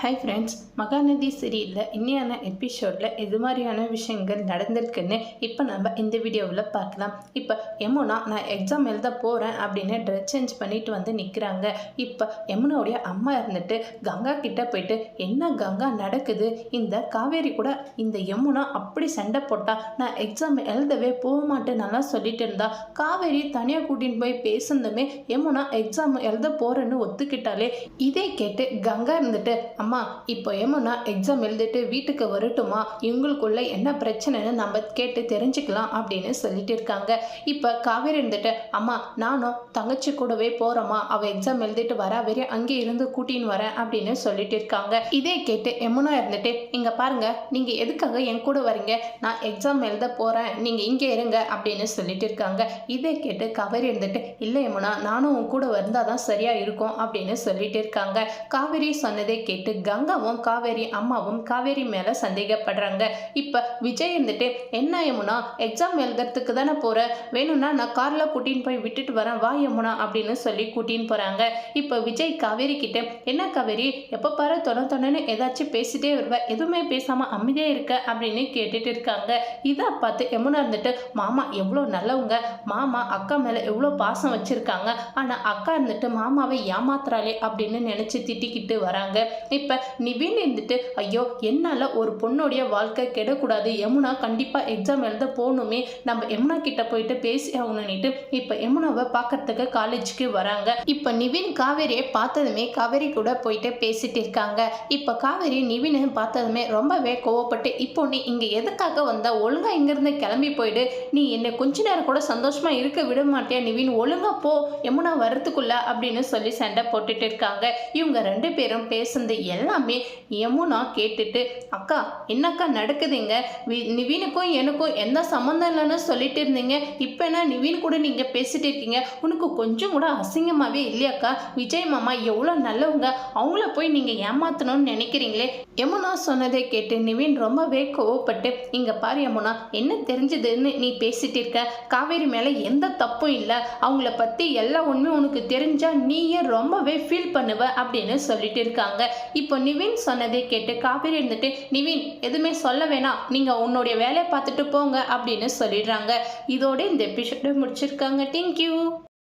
Hi friends Mahanadi சீரியலில் இன்னியான எபிசோடில் எது மாதிரியான விஷயங்கள் நடந்திருக்குன்னு இப்போ நம்ம இந்த வீடியோவில் பார்க்கலாம். இப்போ யமுனா நான் எக்ஸாம் எழுத போகிறேன் அப்படின்னு ட்ரெஸ் சேஞ்ச் பண்ணிட்டு வந்து நிற்கிறாங்க இப்போ யமுனாவுடைய அம்மா இருந்துட்டு கங்கா கிட்டே போயிட்டு என்ன கங்கா நடக்குது? இந்த காவேரி கூட இந்த யமுனா அப்படி சண்டை போட்டால் நான் எக்ஸாம் எழுதவே போக மாட்டேன் சொல்லிட்டு இருந்தா காவேரி தனியாக கூட்டின்னு போய் பேசுனதுமே யமுனா எக்ஸாம் எழுத போகிறேன்னு ஒத்துக்கிட்டாலே இதே கேட்டு கங்கா இருந்துட்டு அம்மா இப்போ ஏமுன்னா எக்ஸாம் எழுதிட்டு வீட்டுக்கு வரட்டுமா? இவங்களுக்குள்ள என்ன பிரச்சனைன்னு நம்ம கேட்டு தெரிஞ்சுக்கலாம் அப்படின்னு சொல்லிட்டு இருக்காங்க. இப்போ காவேரி இருந்துட்டு அம்மா நானும் தங்கச்சி கூடவே போகிறோமா அவள் எக்ஸாம் எழுதிட்டு வரா வரைய அங்கே இருந்து கூட்டின்னு வரேன் அப்படின்னு சொல்லிட்டு இருக்காங்க. இதே கேட்டு எமுனா இருந்துட்டு இங்கே பாருங்க நீங்கள் எதுக்காக என் கூட வரீங்க? நான் எக்ஸாம் எழுத போகிறேன் நீங்கள் இங்கே இருங்க அப்படின்னு சொல்லிட்டு இருக்காங்க. இதே கேட்டு காவேரி இருந்துட்டு இல்லை எமுனா நானும் உன் கூட வந்தால் தான் சரியாக இருக்கும் அப்படின்னு சொல்லிட்டு இருக்காங்க. காவேரி சொன்னதை கேட்டு கங்காவும் காவேரி அம்மாவும் காவேரி மேலே சந்தேகப்படுறாங்க. இப்போ விஜய் இருந்துட்டு என்ன யமுனா எக்ஸாம் எழுதுறதுக்கு தானே போகிற வேணும்னா நான் காரில் கூட்டின்னு போய் விட்டுட்டு வரேன். வா யமுனா அப்படின்னு சொல்லி கூட்டின்னு போகிறாங்க இப்போ விஜய் காவேரி கிட்ட என்ன காவேரி எப்போ பாரு தொண தொணன்னு ஏதாச்சும் பேசிட்டே வருவ. எதுவுமே பேசாமல் அமைதியாக இருக்க? அப்படின்னு கேட்டுட்டு இருக்காங்க. இதை பார்த்து யமுனா இருந்துட்டு மாமா எவ்வளோ நல்லவங்க. மாமா அக்கா மேலே எவ்வளோ பாசம் வச்சுருக்காங்க. ஆனால் அக்கா இருந்துட்டு மாமாவை ஏமாத்துறாளே அப்படின்னு நினச்சி திட்டிக்கிட்டு வராங்க. இப்போ இப்போ நிவின் இருந்துட்டு ஐயோ என்னால் ஒரு பொண்ணுடைய வாழ்க்கை கெடக்கூடாது. யமுனா கண்டிப்பாக எக்ஸாம் எழுத போகணுமே. நம்ம யமுனா கிட்ட போயிட்டு பேசி ஆகணும்னுட்டு இப்போ யமுனாவை பார்க்கறதுக்கு காலேஜுக்கு வராங்க. இப்போ நிவின் காவேரியை பார்த்ததுமே காவேரி கூட போயிட்டு பேசிட்டு இருக்காங்க. இப்போ காவேரி நிவினை பார்த்ததுமே ரொம்பவே கோவப்பட்டு இப்போ நீ இங்கே எதுக்காக வந்த? ஒழுங்கா இங்கேருந்து கிளம்பி போயிடு. நீ என்னை கொஞ்ச நேரம் கூட சந்தோஷமா இருக்க விட மாட்டியா? நிவின் ஒழுங்கா போ. யமுனா வரத்துக்குள்ள அப்படின்னு சொல்லி சண்டை போட்டுட்டு இருக்காங்க. இவங்க ரெண்டு பேரும் பேசுனது எல்லாமே யமுனா கேட்டுட்டு அக்கா என்னக்கா நடக்குதுங்க? நிவீனுக்கும் எனக்கும் எந்த சம்மந்தம் இல்லைன்னு சொல்லிட்டு இருந்தீங்க. இப்போ என்ன நிவின் கூட நீங்கள் பேசிட்டு இருக்கீங்க? உனக்கு கொஞ்சம் கூட அசிங்கமாகவே இல்லையாக்கா? விஜய் மாமா எவ்வளோ நல்லவங்க. அவங்கள போய் நீங்கள் ஏமாத்தணும்னு நினைக்கிறீங்களே? யமுனா சொன்னதை கேட்டு நிவின் ரொம்பவே கோவப்பட்டு இங்கே பாரு யமுனா என்ன தெரிஞ்சதுன்னு நீ பேசிட்டு இருக்க? காவேரி மேலே எந்த தப்பும் இல்லை. அவங்கள பற்றி எல்லா உண்மையும் உனக்கு தெரிஞ்சா நீயே ரொம்பவே ஃபீல் பண்ணுவ அப்படின்னு சொல்லிட்டு இருக்காங்க. இப்போ நிவின் சொன்னதை கேட்டு காவேரி இருந்துட்டு நிவின் எதுவுமே சொல்ல வேணாம். நீங்கள் உன்னுடைய வேலையை பார்த்துட்டு போங்க அப்படின்னு சொல்லிடுறாங்க. இதோட இந்த எபிசோட முடிச்சிருக்காங்க. தேங்க்யூ